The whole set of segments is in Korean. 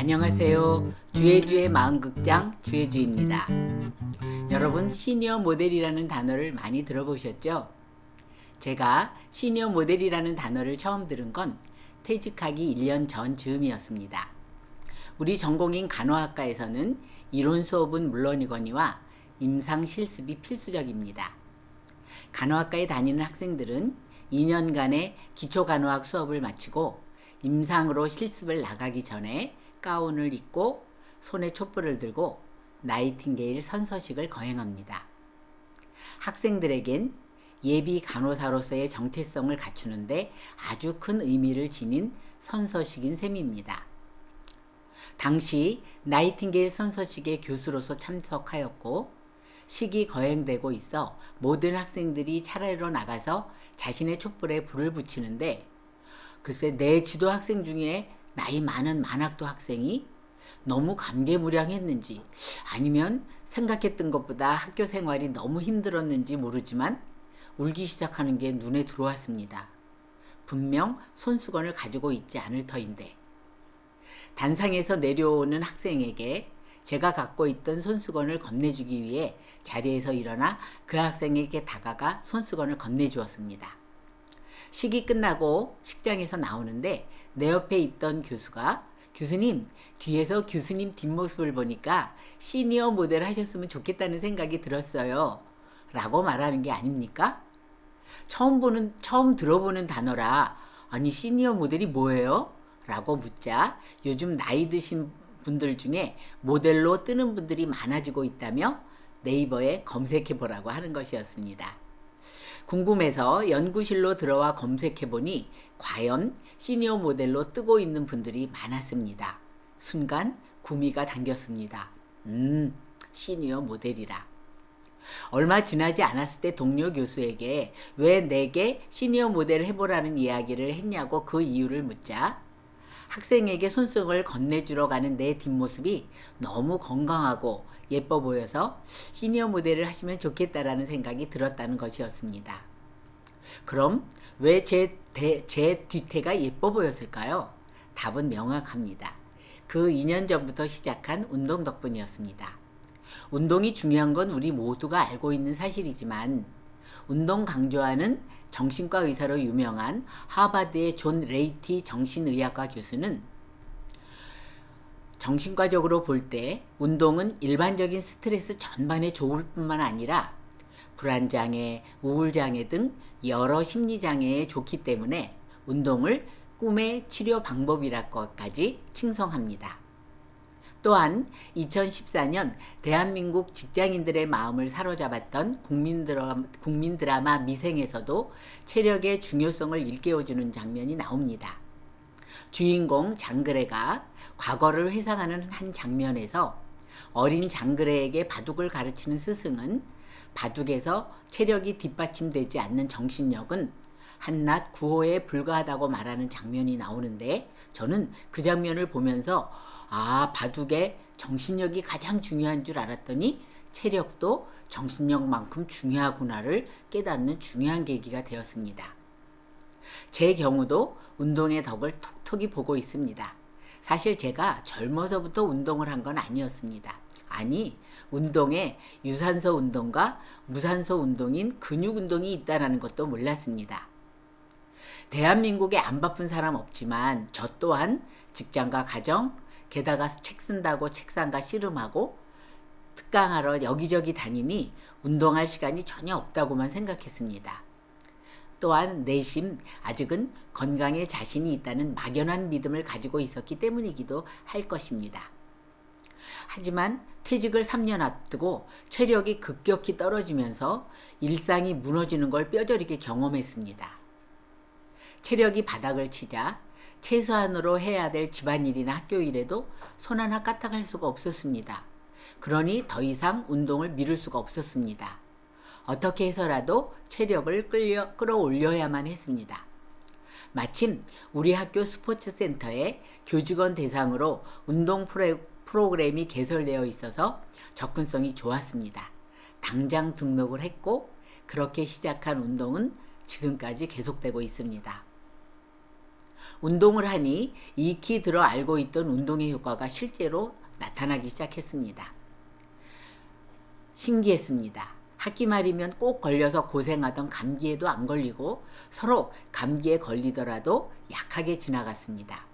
안녕하세요. 주의주의 마음극장 주의주입니다. 여러분 시니어 모델이라는 단어를 많이 들어보셨죠? 제가 시니어 모델이라는 단어를 처음 들은 건 퇴직하기 1년 전 즈음이었습니다. 우리 전공인 간호학과에서는 이론 수업은 물론이거니와 임상 실습이 필수적입니다. 간호학과에 다니는 학생들은 2년간의 기초 간호학 수업을 마치고 임상으로 실습을 나가기 전에 가운을 입고 손에 촛불을 들고 나이팅게일 선서식을 거행합니다. 학생들에겐 예비 간호사로서의 정체성을 갖추는데 아주 큰 의미를 지닌 선서식인 셈입니다. 당시 나이팅게일 선서식의 교수로서 참석하였고 식이 거행되고 있어 모든 학생들이 차례로 나가서 자신의 촛불에 불을 붙이는데 글쎄 내 지도 학생 중에 나이 많은 만학도 학생이 너무 감개무량했는지 아니면 생각했던 것보다 학교 생활이 너무 힘들었는지 모르지만 울기 시작하는 게 눈에 들어왔습니다. 분명 손수건을 가지고 있지 않을 터인데 단상에서 내려오는 학생에게 제가 갖고 있던 손수건을 건네주기 위해 자리에서 일어나 그 학생에게 다가가 손수건을 건네주었습니다. 식이 끝나고 식장에서 나오는데 내 옆에 있던 교수가 교수님 뒤에서 교수님 뒷모습을 보니까 시니어 모델 하셨으면 좋겠다는 생각이 들었어요. 라고 말하는 게 아닙니까? 처음 보는 처음 들어보는 단어라 아니 시니어 모델이 뭐예요? 라고 묻자 요즘 나이 드신 분들 중에 모델로 뜨는 분들이 많아지고 있다며 네이버에 검색해 보라고 하는 것이었습니다. 궁금해서 연구실로 들어와 검색해 보니 과연 시니어 모델로 뜨고 있는 분들이 많았습니다. 순간 구미가 당겼습니다. 음, 시니어 모델이라. 얼마 지나지 않았을 때 동료 교수에게 왜 내게 시니어 모델을 해보라는 이야기를 했냐고 그 이유를 묻자 학생에게 손수건을 건네주러 가는 내 뒷모습이 너무 건강하고 예뻐 보여서 시니어 모델을 하시면 좋겠다라는 생각이 들었다는 것이었습니다. 그럼 왜 제 제 뒤태가 예뻐 보였을까요? 답은 명확합니다. 그 2년 전부터 시작한 운동 덕분이었습니다. 운동이 중요한 건 우리 모두가 알고 있는 사실이지만 운동 강조하는 정신과 의사로 유명한 하버드의 존 레이티 정신의학과 교수는 정신과적으로 볼 때 운동은 일반적인 스트레스 전반에 좋을 뿐만 아니라 불안장애, 우울장애 등 여러 심리장애에 좋기 때문에 운동을 꿈의 치료 방법이라고까지 칭송합니다. 또한 2014년 대한민국 직장인들의 마음을 사로잡았던 국민 드라마, 국민 드라마 미생에서도 체력의 중요성을 일깨워주는 장면이 나옵니다. 주인공 장그래가 과거를 회상하는 한 장면에서 어린 장그래에게 바둑을 가르치는 스승은 바둑에서 체력이 뒷받침되지 않는 정신력은 한낱 구호에 불과하다고 말하는 장면이 나오는데 저는 그 장면을 보면서 아, 바둑에 정신력이 가장 중요한 줄 알았더니 체력도 정신력만큼 중요하구나를 깨닫는 중요한 계기가 되었습니다. 제 경우도 운동의 덕을 톡톡히 보고 있습니다. 사실 제가 젊어서부터 운동을 한 건 아니었습니다. 아니, 운동에 유산소 운동과 무산소 운동인 근육 운동이 있다는 것도 몰랐습니다. 대한민국에 안 바쁜 사람 없지만 저 또한 직장과 가정, 게다가 책 쓴다고 책상과 씨름하고 특강하러 여기저기 다니니 운동할 시간이 전혀 없다고만 생각했습니다. 또한 내심 아직은 건강에 자신이 있다는 막연한 믿음을 가지고 있었기 때문이기도 할 것입니다. 하지만 퇴직을 3년 앞두고 체력이 급격히 떨어지면서 일상이 무너지는 걸 뼈저리게 경험했습니다. 체력이 바닥을 치자 최소한으로 해야 될 집안일이나 학교 일에도 손 하나 까딱할 수가 없었습니다. 그러니 더 이상 운동을 미룰 수가 없었습니다. 어떻게 해서라도 체력을 끌려, 끌어올려야만 했습니다. 마침 우리 학교 스포츠 센터에 교직원 대상으로 운동 프로, 프로그램이 개설되어 있어서 접근성이 좋았습니다. 당장 등록을 했고 그렇게 시작한 운동은 지금까지 계속되고 있습니다. 운동을 하니 익히 들어 알고 있던 운동의 효과가 실제로 나타나기 시작했습니다. 신기했습니다. 학기 말이면 꼭 걸려서 고생하던 감기에도 안 걸리고 서로 감기에 걸리더라도 약하게 지나갔습니다.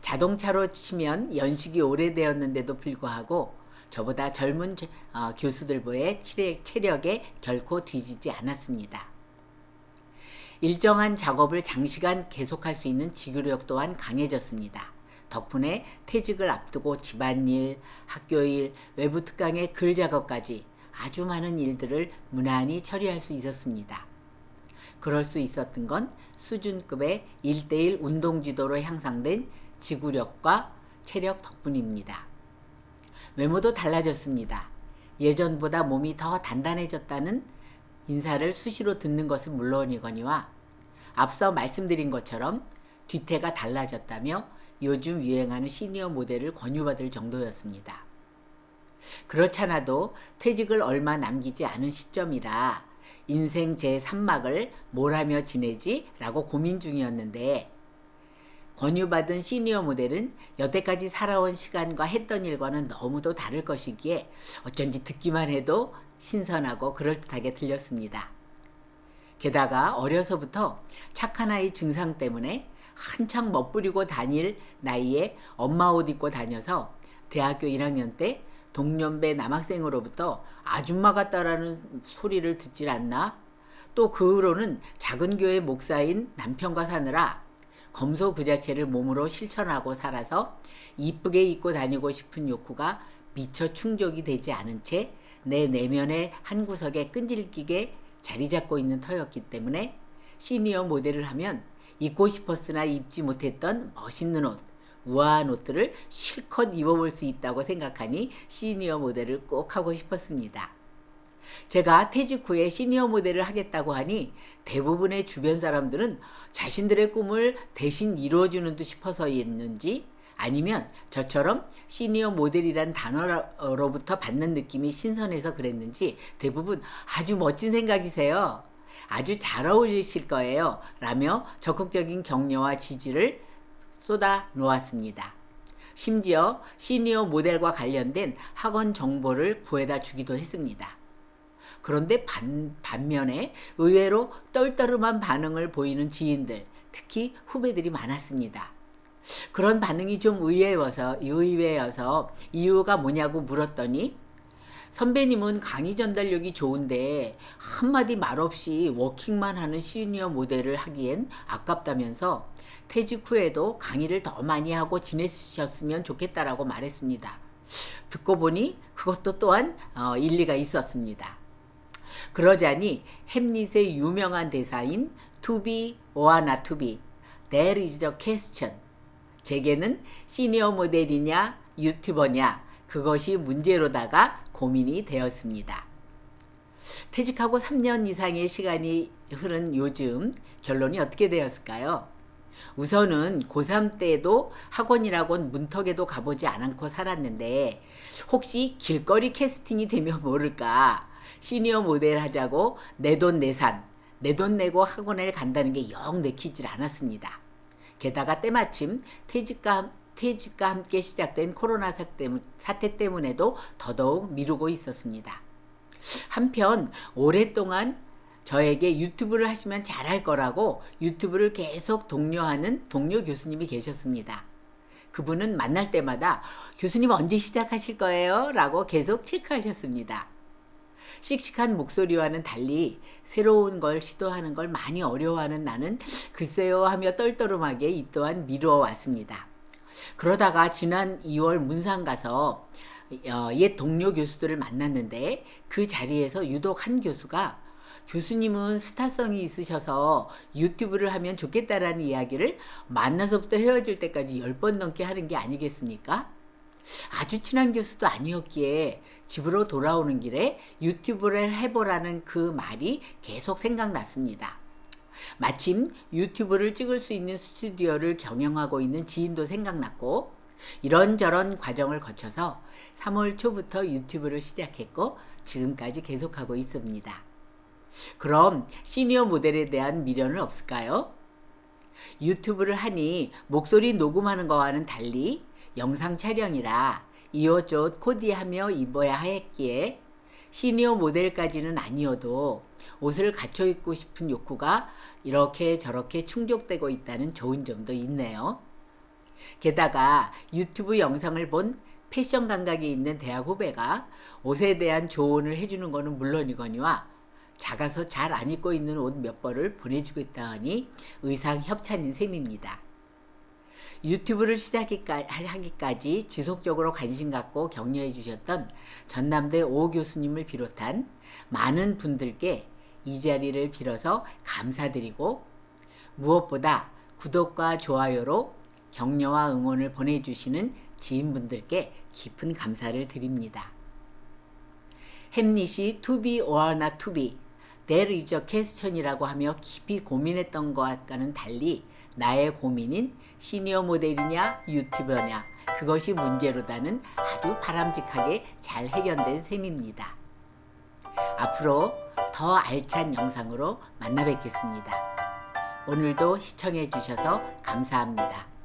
자동차로 치면 연식이 오래되었는데도 불구하고 저보다 젊은 저- 어, 교수들보의 체력, 체력에 결코 뒤지지 않았습니다. 일정한 작업을 장시간 계속할 수 있는 지구력 또한 강해졌습니다. 덕분에 퇴직을 앞두고 집안일, 학교일, 외부 특강의 글 작업까지 아주 많은 일들을 무난히 처리할 수 있었습니다. 그럴 수 있었던 건 수준급의 1대1 운동 지도로 향상된 지구력과 체력 덕분입니다. 외모도 달라졌습니다. 예전보다 몸이 더 단단해졌다는 인사를 수시로 듣는 것은 물론이거니와 앞서 말씀드린 것처럼 뒤태가 달라졌다며 요즘 유행하는 시니어 모델을 권유받을 정도였습니다. 그렇잖아도 퇴직을 얼마 남기지 않은 시점이라 인생 제3막을 뭘 하며 지내지? 라고 고민 중이었는데 권유받은 시니어 모델은 여태까지 살아온 시간과 했던 일과는 너무도 다를 것이기에 어쩐지 듣기만 해도 신선하고 그럴듯하게 들렸습니다. 게다가 어려서부터 착한 아이 증상 때문에 한창 멋부리고 다닐 나이에 엄마 옷 입고 다녀서 대학교 1학년 때 동년배 남학생으로부터 아줌마 같다라는 소리를 듣질 않나? 또 그 후로는 작은 교회 목사인 남편과 사느라 검소 그 자체를 몸으로 실천하고 살아서 이쁘게 입고 다니고 싶은 욕구가 미처 충족이 되지 않은 채 내 내면의 한 구석에 끈질기게 자리 잡고 있는 터였기 때문에 시니어 모델을 하면 입고 싶었으나 입지 못했던 멋있는 옷, 우아한 옷들을 실컷 입어볼 수 있다고 생각하니 시니어 모델을 꼭 하고 싶었습니다. 제가 퇴직 후에 시니어 모델을 하겠다고 하니 대부분의 주변 사람들은 자신들의 꿈을 대신 이루어주는 듯 싶어서였는지 아니면 저처럼 시니어 모델이란 단어로부터 받는 느낌이 신선해서 그랬는지 대부분 아주 멋진 생각이세요. 아주 잘 어울리실 거예요. 라며 적극적인 격려와 지지를 쏟아 놓았습니다. 심지어 시니어 모델과 관련된 학원 정보를 구해다 주기도 했습니다. 그런데 반, 반면에 의외로 떨떠름한 반응을 보이는 지인들, 특히 후배들이 많았습니다. 그런 반응이 좀 의외여서, 의외여서 이유가 뭐냐고 물었더니 선배님은 강의 전달력이 좋은데 한마디 말 없이 워킹만 하는 시니어 모델을 하기엔 아깝다면서 퇴직 후에도 강의를 더 많이 하고 지내셨으면 좋겠다라고 말했습니다. 듣고 보니 그것도 또한 어, 일리가 있었습니다. 그러자니 햄릿의 유명한 대사인 to be or not to be that is the question 제게는 시니어 모델이냐 유튜버냐 그것이 문제로다가 고민이 되었습니다. 퇴직하고 3년 이상의 시간이 흐른 요즘 결론이 어떻게 되었을까요? 우선은 고3 때도 학원이라곤 문턱에도 가보지 않고 살았는데 혹시 길거리 캐스팅이 되면 모를까 시니어 모델 하자고 내 돈 내산 내 돈 내고 학원에 간다는 게 영 내키질 않았습니다. 게다가 때마침 퇴직과 퇴직과 함께 시작된 코로나 사태 때문에도 더더욱 미루고 있었습니다. 한편 오랫동안 저에게 유튜브를 하시면 잘할 거라고 유튜브를 계속 독려하는 동료 교수님이 계셨습니다. 그분은 만날 때마다 교수님 언제 시작하실 거예요? 라고 계속 체크하셨습니다. 씩씩한 목소리와는 달리 새로운 걸 시도하는 걸 많이 어려워하는 나는 글쎄요 하며 떨떠름하게 이 또한 미루어 왔습니다. 그러다가 지난 2월 문상 가서 어, 옛 동료 교수들을 만났는데 그 자리에서 유독 한 교수가 교수님은 스타성이 있으셔서 유튜브를 하면 좋겠다라는 이야기를 만나서부터 헤어질 때까지 10번 넘게 하는 게 아니겠습니까? 아주 친한 교수도 아니었기에 집으로 돌아오는 길에 유튜브를 해보라는 그 말이 계속 생각났습니다. 마침 유튜브를 찍을 수 있는 스튜디오를 경영하고 있는 지인도 생각났고 이런저런 과정을 거쳐서 3월 초부터 유튜브를 시작했고 지금까지 계속하고 있습니다. 그럼 시니어 모델에 대한 미련은 없을까요? 유튜브를 하니 목소리 녹음하는 거와는 달리 영상 촬영이라 이옷저옷 코디하며 입어야 했기에 시니어 모델까지는 아니어도 옷을 갖춰 입고 싶은 욕구가 이렇게 저렇게 충족되고 있다는 좋은 점도 있네요. 게다가 유튜브 영상을 본 패션 감각이 있는 대학 후배가 옷에 대한 조언을 해주는 것은 물론이거니와 작아서 잘 안 입고 있는 옷 몇 벌을 보내주고 있다 하니 의상 협찬인 셈입니다. 유튜브를 시작하기까지 지속적으로 관심 갖고 격려해 주셨던 전남대 오 교수님을 비롯한 많은 분들께 이 자리를 빌어서 감사드리고 무엇보다 구독과 좋아요로 격려와 응원을 보내주시는 지인분들께 깊은 감사를 드립니다. 햄릿이 not to be, there is a question이라고 하며 깊이 고민했던 것과는 달리 나의 고민인 시니어 모델이냐 유튜버냐 그것이 문제로다는 아주 바람직하게 잘 해결된 셈입니다. 앞으로 더 알찬 영상으로 만나 뵙겠습니다. 오늘도 시청해 주셔서 감사합니다.